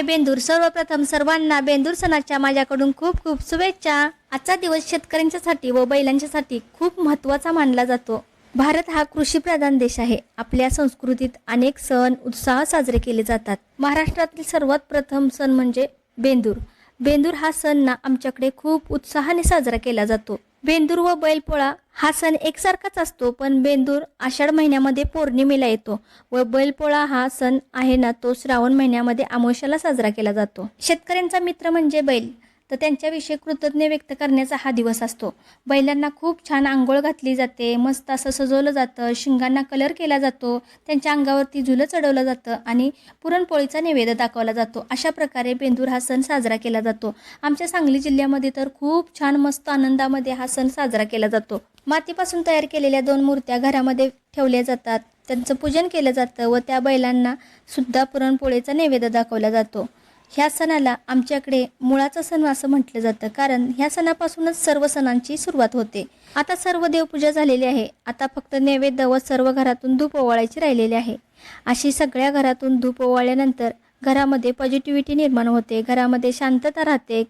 आहे बेंदूर. सर्वप्रथम सर्वांना बेंदूर सणाच्या माझ्याकडून खूप खूप शुभेच्छा. आजचा दिवस शेतकऱ्यांच्यासाठी व बैलांच्यासाठी खूप महत्त्वाचा मानला जातो. भारत हा कृषीप्रधान देश आहे. आपल्या संस्कृतीत अनेक सण उत्साह साजरे केले जातात. महाराष्ट्रातील सर्वात प्रथम सण म्हणजे बेंदूर. बेंदूर हा सण ना आमच्याकडे खूप उत्साहाने साजरा केला जातो. बेंदूर व बैलपोळा हा सण एकसारखाच असतो पण बेंदूर आषाढ महिन्यामध्ये पौर्णिमेला येतो व बैलपोळा हा सण आहे ना तो श्रावण महिन्यामध्ये अमावस्याला साजरा केला जातो. शेतकऱ्यांचा मित्र म्हणजे बैल. तर त्यांच्याविषयी कृतज्ञ व्यक्त करण्याचा हा दिवस असतो. बैलांना खूप छान आंघोळ घातली जाते मस्त असं सजवलं जातं शिंगांना कलर केला जातो त्यांच्या अंगावरती झुलं चढवलं जातं आणि पुरणपोळीचा नैवेद्य दाखवला जातो. अशा प्रकारे बेंदूर हा सण साजरा केला जातो. आमच्या सांगली जिल्ह्यामध्ये तर खूप छान मस्त आनंदामध्ये हा सण साजरा केला जातो. मातीपासून तयार केलेल्या दोन मूर्त्या घरामध्ये ठेवल्या जातात. त्यांचं पूजन केलं जातं व त्या बैलांना सुद्धा पुरणपोळीचा नैवेद्य दाखवला जातो. ह्या सणाला आमच्याकडे मुळाचा सण असं म्हटलं जातं कारण ह्या सणापासूनच सर्व सणांची सुरुवात होते. आता सर्व देवपूजा झालेली आहे. आता फक्त नैवेद्य व सर्व घरातून धूप ओवाळायची राहिलेली आहे. अशी सगळ्या घरातून धूप ओवाळल्यानंतर घरामध्ये पॉझिटिव्हिटी निर्माण होते. घरामध्ये शांतता राहते.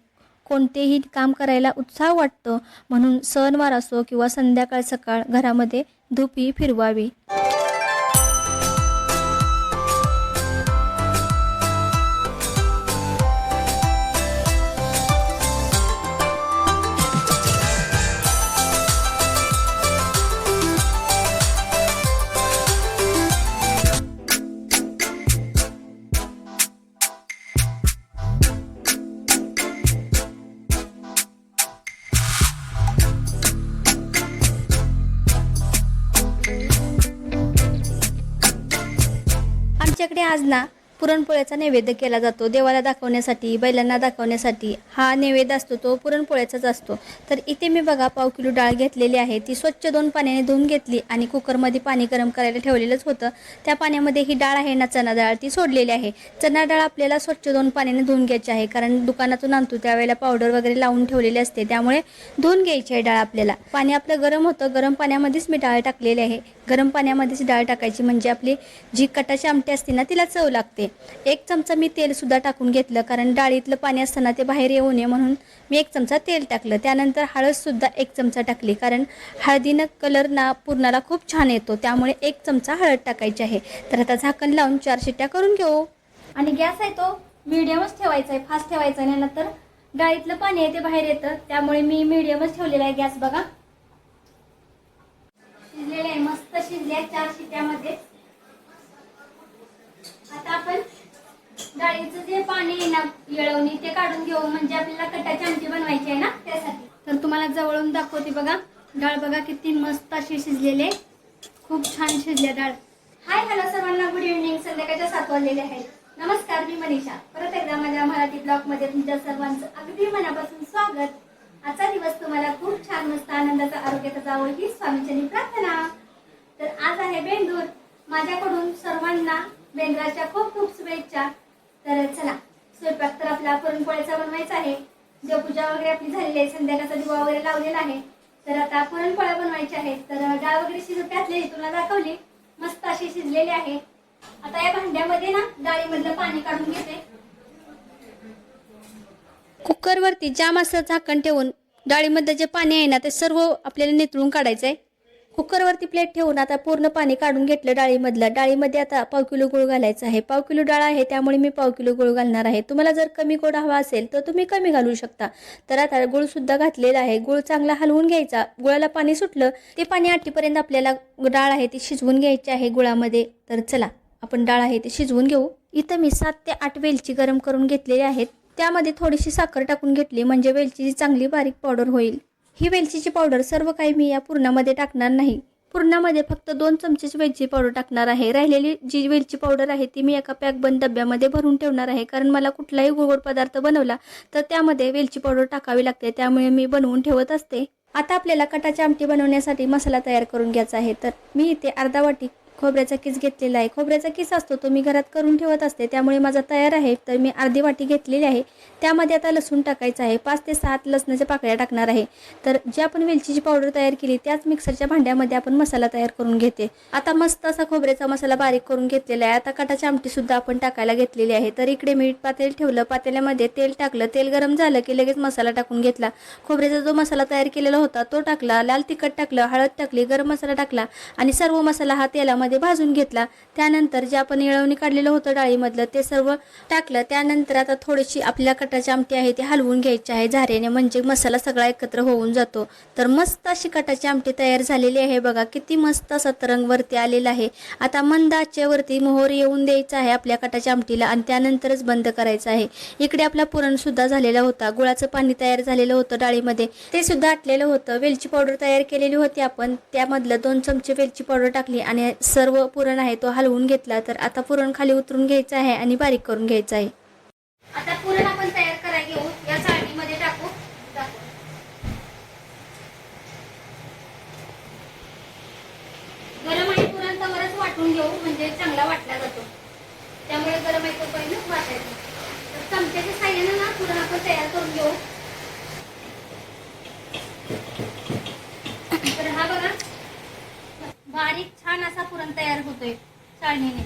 कोणतेही काम करायला उत्साह वाटतो म्हणून सणवार असो किंवा संध्याकाळ सकाळ घरामध्ये धूप ही फिरवावी. आमच्याकडे आज ना पुरणपोळ्याचा नैवेद्य केला जातो. देवाला दाखवण्यासाठी बैलांना दाखवण्यासाठी हा नैवेद्य असतो तो पुरणपोळ्याचाच असतो. तर इथे मी बघा पाव किलो डाळ घेतलेली आहे. ती स्वच्छ दोन पाण्याने धुवून घेतली आणि कुकरमध्ये पाणी गरम करायला ठेवलेलंच होतं. त्या पाण्यामध्ये ही डाळ आहे ना चणा डाळ ती सोडलेली आहे. चणा डाळ आपल्याला स्वच्छ दोन पाण्याने धुवून घ्यायची आहे कारण दुकानातून आणतो त्यावेळेला पावडर वगैरे लावून ठेवलेली असते. त्यामुळे धुवून घ्यायची आहे डाळ आपल्याला. पाणी आपलं गरम होतं गरम पाण्यामध्येच मी डाळ टाकलेली आहे. गरम पाण्यामध्येच डाळ टाकायची म्हणजे आपली जी कटाची आमटी असते ना तिला चव लागते. एक चमचा मी तेलसुद्धा टाकून घेतलं कारण डाळीतलं पाणी असताना ते बाहेर येऊ नये म्हणून मी एक चमचा तेल टाकलं. त्यानंतर हळदसुद्धा एक चमचा टाकली कारण हळदीनं कलर ना पूर्णाला खूप छान येतो. त्यामुळे एक चमचा हळद टाकायची आहे. तर आता झाकण लावून चार शिट्ट्या करून घेऊ. आणि गॅस आहे तो मिडियमच ठेवायचा आहे फास्ट ठेवायचा नाही तर डाळीतलं पाणी आहे ते बाहेर येतं. त्यामुळे मी मिडियमच ठेवलेला आहे गॅस बघा. शिजलेले आहे. मस्त शिजले आहे चार शिट्यामध्ये. आता आपण डाळीचं जे पाणी आहे ना येळवणी ते काढून घेऊ. म्हणजे आपल्याला कटाची आमटी बनवायची आहे ना त्यासाठी. तर तुम्हाला जवळून दाखवते बघा. डाळ बघा किती मस्त अशी शिजलेली आहे. खूप छान शिजल्या डाळ. हाय हॅलो सर्वांना. गुड इव्हनिंग संध्याकाळच्या सात वाजलेले आहेत. नमस्कार मी मनीषा. परत एकदा माझ्या मराठी ब्लॉगमध्ये तुमच्या सर्वांचं अगदी मनापासून स्वागत. आजचा दिवस तुम्हाला खूप छान मस्त आनंदाचा आरोग्याचा जावं ही स्वामींची प्रार्थना. तर आज आहे बेंदूर. माझ्याकडून सर्वांना बेंद्राच्या खूप खूप शुभेच्छा. तर चला स्वयंपाक तर आपला पुरणपोळ्याचा बनवायचा आहे. देवपूजा वगैरे आपली झालेली आहे. संध्याकाळचा दिवा वगैरे लावलेला आहे. तर आता पुरणपोळ्या बनवायच्या आहेत. तर डाळ वगैरे शिजत घातलेली तुला दाखवली. मस्त अशी शिजलेली आहे. आता या भांड्यामध्ये ना डाळीमधलं पाणी काढून घेते. कुकरवरती जाम असं झाकण ठेवून डाळीमध्ये जे पाणी आहे ना ते सर्व आपल्याला नितळून काढायचं आहे कुकरवरती प्लेट ठेवून आता पूर्ण पाणी काढून घेतलं डाळीमधलं. डाळीमध्ये आता पाव किलो गुळ घालायचा आहे. पाव किलो डाळ आहे त्यामुळे मी पाव किलो गुळ घालणार आहे. तुम्हाला जर कमी गोड हवा असेल तर तुम्ही कमी घालू शकता. तर आता गुळसुद्धा घातलेला आहे. गुळ चांगला हलवून घ्यायचा. गुळाला पाणी सुटलं ते पाणी आठीपर्यंत आपल्याला डाळ आहे ती शिजवून घ्यायची आहे गुळामध्ये. तर चला आपण डाळ आहे ते शिजवून घेऊ. इथं मी सात ते आठ वेलची गरम करून घेतलेली आहेत. त्यामध्ये थोडीशी साखर टाकून घेतली म्हणजे वेलचीची चांगली बारीक पावडर होईल. ही वेलचीची पावडर सर्व काही मी या पूर्णामध्ये टाकणार नाही. पूर्णामध्ये फक्त दोन चमचेच वेलची पावडर टाकणार आहे. राहिलेली जी वेलची पावडर आहे ती मी एका पॅक बंद डब्यामध्ये भरून ठेवणार आहे. कारण मला कुठलाही गोड पदार्थ बनवला तर त्यामध्ये वेलची पावडर टाकावी लागते. त्यामुळे मी बनवून ठेवत असते. आता आपल्याला कटाची आमटी बनवण्यासाठी मसाला तयार करून घ्यायचा आहे. तर मी इथे अर्धा वाटी खोबऱ्याचा किस घेतलेला आहे. खोबऱ्याचा किस असतो तो मी घरात करून ठेवत असते. त्यामुळे माझा तयार आहे. तर मी अर्धी वाटी घेतलेली आहे. त्यामध्ये आता लसूण टाकायचं आहे. पाच ते सात लसणाच्या पाकळ्या टाकणार आहे. तर जी आपण वेलचीची पावडर तयार केली त्याच मिक्सरच्या भांड्यामध्ये आपण मसाला तयार करून घेते. आता मस्त असा खोबऱ्याचा मसाला बारीक करून घेतलेला आहे. आता कटाची आमटीसुद्धा आपण टाकायला घेतलेली आहे. तर इकडे मीठ पातेल ठेवलं. पातेल्यामध्ये तेल टाकलं. तेल गरम झालं की लगेच मसाला टाकून घेतला. खोबऱ्याचा जो मसाला तयार केलेला होता तो टाकला. लाल तिखट टाकलं. हळद टाकली. गरम मसाला टाकला. आणि सर्व मसाला हा तेलामध्ये भाजून घेतला. त्यानंतर जे आपण येळवणी काढलेलं होतं डाळीमधलं ते सर्व टाकलं. त्यानंतर आता थोडीशी आपल्या कटाची आमटी आहे ती हलवून घ्यायची आहे. झाऱ्याने म्हणजे मसाला सगळा एकत्र होऊन जातो. तर मस्त अशी कटाची आमटी तयार झालेली आहे बघा. किती मस्त असा तरंग वरती आलेला आहे. आता मंद आचेवरती मोहर येऊन द्यायचा आहे आपल्या कटाच्या आमटीला आणि त्यानंतरच बंद करायचं आहे. इकडे आपला पुरणसुद्धा झालेला होता. गुळाचं पाणी तयार झालेलं होतं डाळीमध्ये. ते सुद्धा आटलेलं होतं. वेलची पावडर तयार केलेली होती आपण. त्यामधलं दोन चमचे वेलची पावडर टाकली आणि सर्व पुरण आहे तो हलवून घेतला तर आता पुरण खाली उतरून घ्यायचं आहे आणि बारीक करून घ्यायचं आहे. आता पुरण आपण तयार करायला घेऊ. या चाळणीमध्ये टाकू. गरम आहे पुरण तवरच वाटून घेऊ म्हणजे चांगला वाटला जातो. त्यामुळे गरम आहे तोपर्यंत वाटायचं. तर चमच्याच्या साह्यानं ना पुरण आपण तयार करून घेऊ तर हा बघा बारीक छान असा पुरण तयार होतोय चाळणीने.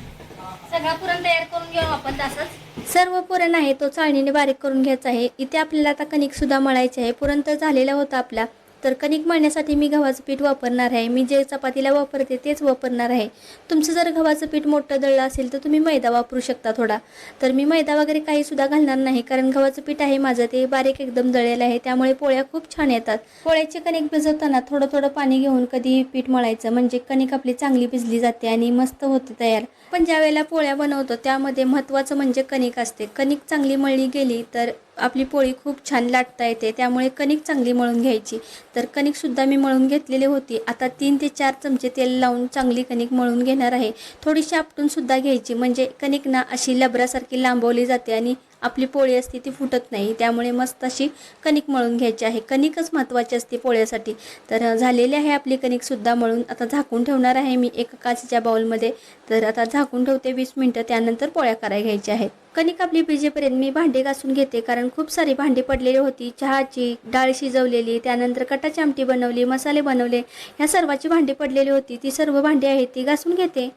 सगळा पुरण तयार करून घेऊ आपण तसंच. सर्व पुरण आहे तो चाळणीने बारीक करून घ्यायचा आहे. इथे आपल्याला आता कणिक सुद्धा मळायचे आहे. पुरण तर झालेला होता आपला. तर कणिक मळण्यासाठी मी गव्हाचं पीठ वापरणार आहे. मी जे चपातीला वापरते तेच वापरणार आहे. तुमचं जर गव्हाचं पीठ मोठं दळलं असेल तर तुम्ही मैदा वापरू शकता थोडा. तर मी मैदा वगैरे काहीसुद्धा घालणार नाही कारण गव्हाचं पीठ आहे माझं ते बारीक एकदम दळलेलं आहे. त्यामुळे पोळ्या खूप छान येतात. पोळ्याचे कणिक भिजवताना थोडं थोडं पाणी घेऊन कधी पीठ मळायचं म्हणजे कणिक आपली चांगली भिजली जाते आणि मस्त होते तयार. पण ज्या वेळेला पोळ्या बनवतो त्यामध्ये महत्त्वाचं म्हणजे कणिक असते. कणिक चांगली मळली गेली तर आपली पोळी खूप छान लाटता येते. त्यामुळे कणिक चांगली मळून घ्यायची. तर कणिकसुद्धा मी मळून घेतलेली होती. आता तीन ते चार चमचे तेल लावून चांगली कणिक मळून घेणार आहे. थोडीशी आपटूनसुद्धा घ्यायची. म्हणजे कणिक ना अशी लबरासारखी लांबवली जाते आणि आपली पोळी असते ती फुटत नाही त्यामुळे मस्त अशी कणिक मळून घ्यायची आहे. कणिकच महत्त्वाची असते पोळ्यासाठी. तर झालेली आहे आपली कणिकसुद्धा मळून. आता झाकून ठेवणार आहे मी एका काचेच्या बाउलमध्ये. तर आता झाकून ठेवते वीस मिनटं त्यानंतर पोळ्या करायला घ्यायच्या आहेत. कणिक आपली भिजेपर्यंत मी भांडे घासून घेते कारण खूप सारी भांडी पडलेली होती. चहाची डाळ शिजवलेली त्यानंतर कटाची आमटी बनवली मसाले बनवले. ह्या सर्वाची भांडी पडलेली होती. ती सर्व भांडी आहेत ती घासून घेते.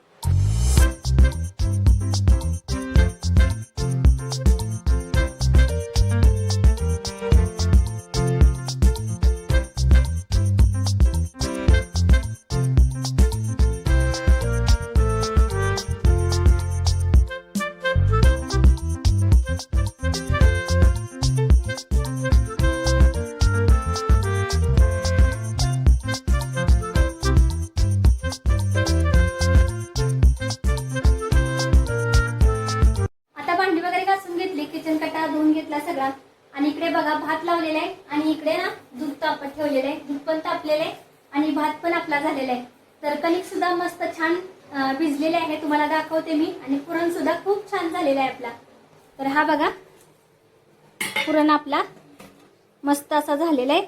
भात आहे. आणि इकडे ना दूध तापत ठेवलेलं आहे. दूध पण तापलेलं आहे. आणि भात पण आपला झालेला आहे. तर कणिक सुद्धा मस्त छान भिजलेले आहे. तुम्हाला दाखवते मी. आणि पुरण सुद्धा खूप छान झालेला आहे आपला. तर हा बघा. पुरण आपला मस्त असा झालेला आहे.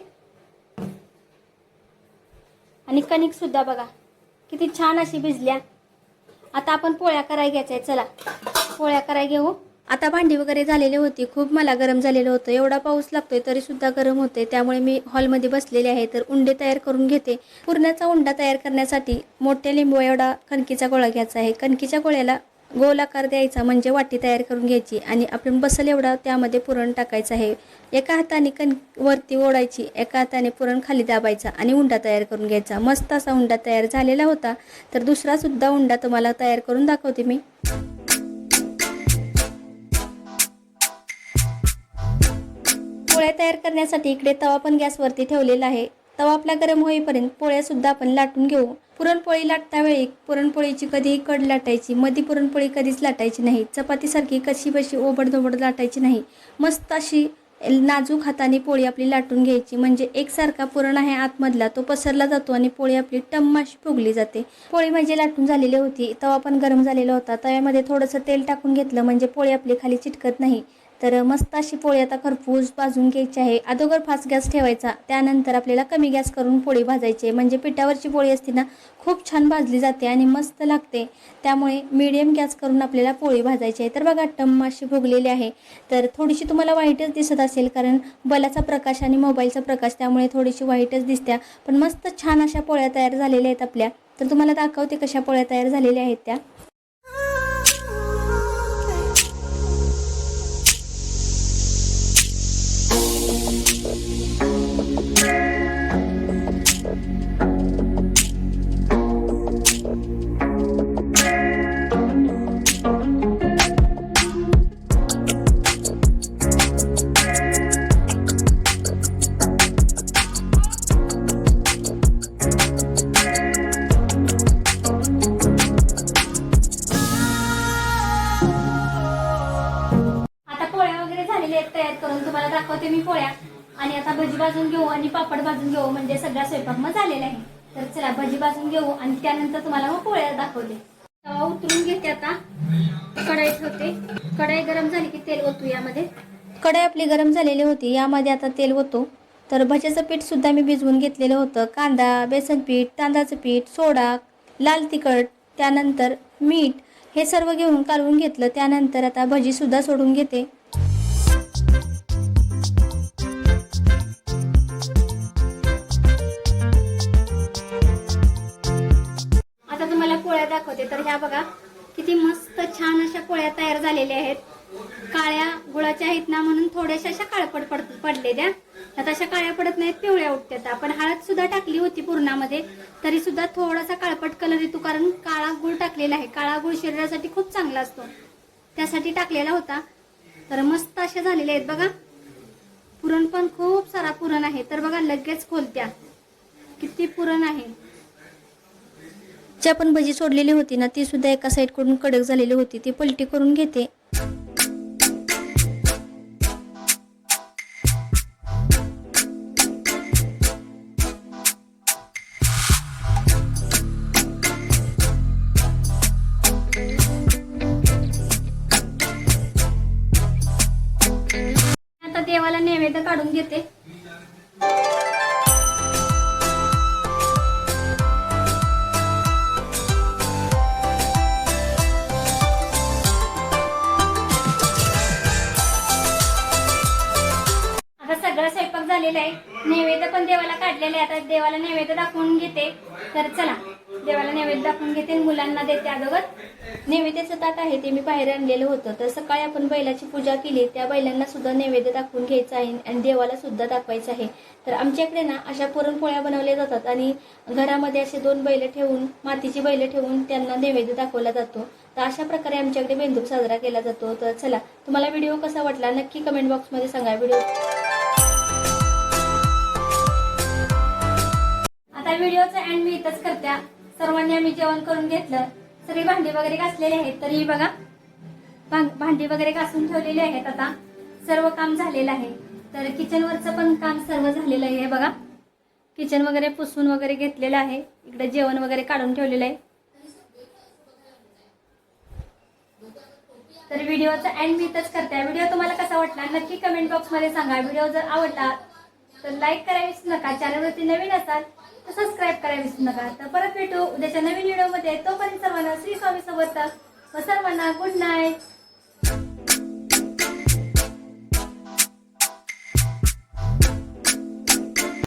आणि कणिक सुद्धा बघा. किती छान अशी भिजल्या. आता आपण पोळ्या करायला घ्यायच्या चला. पोळ्या करायला घेऊ. आता भांडी वगैरे झालेली होती खूप मला गरम झालेलं होतं. एवढा पाऊस लागतोय तरी सुद्धा गरम होते त्यामुळे मी हॉलमध्ये बसलेले आहे. तर उंडे तयार करून घेते. पुरणाचा उंडा तयार करण्यासाठी मोठ्या लिंबू एवढा कणकीचा गोळा घ्यायचा आहे. कणकीच्या गोळ्याला गोल आकार द्यायचा म्हणजे वाटी तयार करून घ्यायची आणि आपण बसल एवढा त्यामध्ये पुरण टाकायचं आहे. एका हाताने कण वरती ओढायची एका हाताने पुरण खाली दाबायचा आणि उंडा तयार करून घ्यायचा. मस्त असा उंडा तयार झालेला होता. तर दुसरासुद्धा उंडा तुम्हाला तयार करून दाखवते मी. तयार करण्यासाठी इकडे तवा पण गॅसवरती ठेवलेला आहे. तवा आपला गरम होईपर्यंत पोळ्या सुद्धा आपण लाटून घेऊ. पुरणपोळी लाटता वेळी पुरणपोळीची कधीही कड लाटायची मधी पुरणपोळी कधीच लाटायची नाही. चपातीसारखी कशी बशी ओबडधोबड लाटायची नाही. मस्त अशी नाजूक हाताने पोळी आपली लाटून घ्यायची. म्हणजे एकसारखा पुरण आहे आतमधला तो पसरला जातो आणि पोळी आपली टम्माशी फुगली जाते. पोळी म्हणजे लाटून झालेली होती. तवा पण गरम झालेला होता. तव्यामध्ये थोडंसं तेल टाकून घेतलं म्हणजे पोळी आपली खाली चिटकत नाही. तर मस्त अशी पोळी आता खरपूस भाजून घ्यायची आहे. अगोदर फास्ट गॅस ठेवायचा त्यानंतर आपल्याला कमी गॅस करून पोळी भाजायची आहे. म्हणजे पिठावरची पोळी असते ना खूप छान भाजली जाते आणि मस्त लागते. त्यामुळे मीडियम गॅस करून आपल्याला पोळी भाजायची आहे. तर बघा टम्म अशी भोगलेली आहे. तर थोडीशी तुम्हाला वाईटच दिसत असेल कारण बलाचा प्रकाश आणि मोबाईलचा प्रकाश त्यामुळे थोडीशी वाईटच दिसत्या. पण मस्त छान अशा पोळ्या तयार झालेल्या आहेत आपल्या. तर तुम्हाला दाखवते कशा पोळ्या तयार झालेल्या आहेत त्या. दाखवते मी पोळ्या. आणि आता भजी भाजून घेऊ आणि पापड भाजून घेऊ म्हणजे सगळा स्वयंपाक मग झालेला आहे. तर चला भजी भाजून घेऊ आणि त्यानंतर तुम्हाला मग पोळ्या दाखवते. तवा उतरून घेते आता. कढाई ठेवते. कढाई गरम झाली की तेल ओतू यामध्ये. कढाई आपली गरम झालेली होती यामध्ये आता तेल ओतो. तर भज्याचं पीठ सुद्धा मी भिजवून घेतलेलं होतं. कांदा बेसन पीठ तांदळाचं पीठ सोडा लाल तिखट त्यानंतर मीठ हे सर्व घेऊन कालवून घेतलं. त्यानंतर आता भजी सुद्धा सोडून घेते. तर ह्या बघा किती मस्त छान अशा पोळ्या तयार झालेल्या आहेत. काळ्या गुळाच्या आहेत ना म्हणून थोड्याशा अशा काळपट पड पडले त्या आता अशा काळ्या पडत नाहीत पिवळ्या उठतात आपण हळद सुद्धा टाकली होती पूर्णामध्ये. तरी सुद्धा थोडासा काळपट कलर येतो कारण काळा गुळ टाकलेला आहे. काळा गुळ शरीरासाठी खूप चांगला असतो. त्यासाठी टाकलेला होता. तर मस्त अशा झालेल्या आहेत बघा. पुरण पण खूप सारा पुरण आहे. तर बघा लगेच खोलत्या. किती पुरण आहे. जी आपण भजी सोडलेली होती ना ती सुद्धा एका साईडकडून कडक झालेली होती. ती पलटी करून घेते. आता देवाला नैवेद्य काढून घेते. झालेला आहे. नैवेद्य पण देवाला काढलेले आहे. आता देवाला नैवेद्य दाखवून घेते. तर चला देवाला नैवेद्य दाखवून घेते आणि मुलांना देते अगोदर. नैवेद्याचं ताट आहे ते मी बाहेर आणलेलं होतं. तर सकाळी आपण बैलाची पूजा केली. त्या बैलांना सुद्धा नैवेद्य दाखवून घ्यायचं आहे आणि देवाला सुद्धा दाखवायचं आहे. तर आमच्याकडे ना अशा पुरणपोळ्या बनवल्या जातात आणि घरामध्ये असे दोन बैल ठेवून मातीची बैल ठेवून त्यांना नैवेद्य दाखवला जातो. तर अशा प्रकारे आमच्याकडे बेंदूक साजरा केला जातो. तर चला तुम्हाला व्हिडिओ कसा वाटला नक्की कमेंट बॉक्समध्ये सांगा. व्हिडिओ व्हिडिओचा अँड मी इथंच करत्या सर्वांनी आम्ही जेवण करून घेतलं. सगळी भांडी वगैरे घासलेली आहेत तरी बघा. भां- भांडी वगैरे घासून ठेवलेली आहेत आता. सर्व काम झालेलं आहे. तर किचनवरचं पण काम सर्व झालेलं आहे हे बघा. किचन वगैरे पुसून वगैरे घेतलेलं आहे. इकडे जेवण वगैरे काढून ठेवलेलं आहे. तर व्हिडिओचा अँड मी इथंच करते. व्हिडिओ तुम्हाला कसा वाटला? नक्की कमेंट बॉक्समध्ये सांगा. व्हिडिओ जर आवडला तर लाईक करा विसरू नका. चॅनलवरती नवीन असाल तर सबस्क्राईब करा विसरू नका. तर परत भेटू उद्याच्या नवीन व्हिडिओमध्ये तोपर्यंत सर्वांना श्री स्वामी समर्थ व सर्वांना गुड नाईट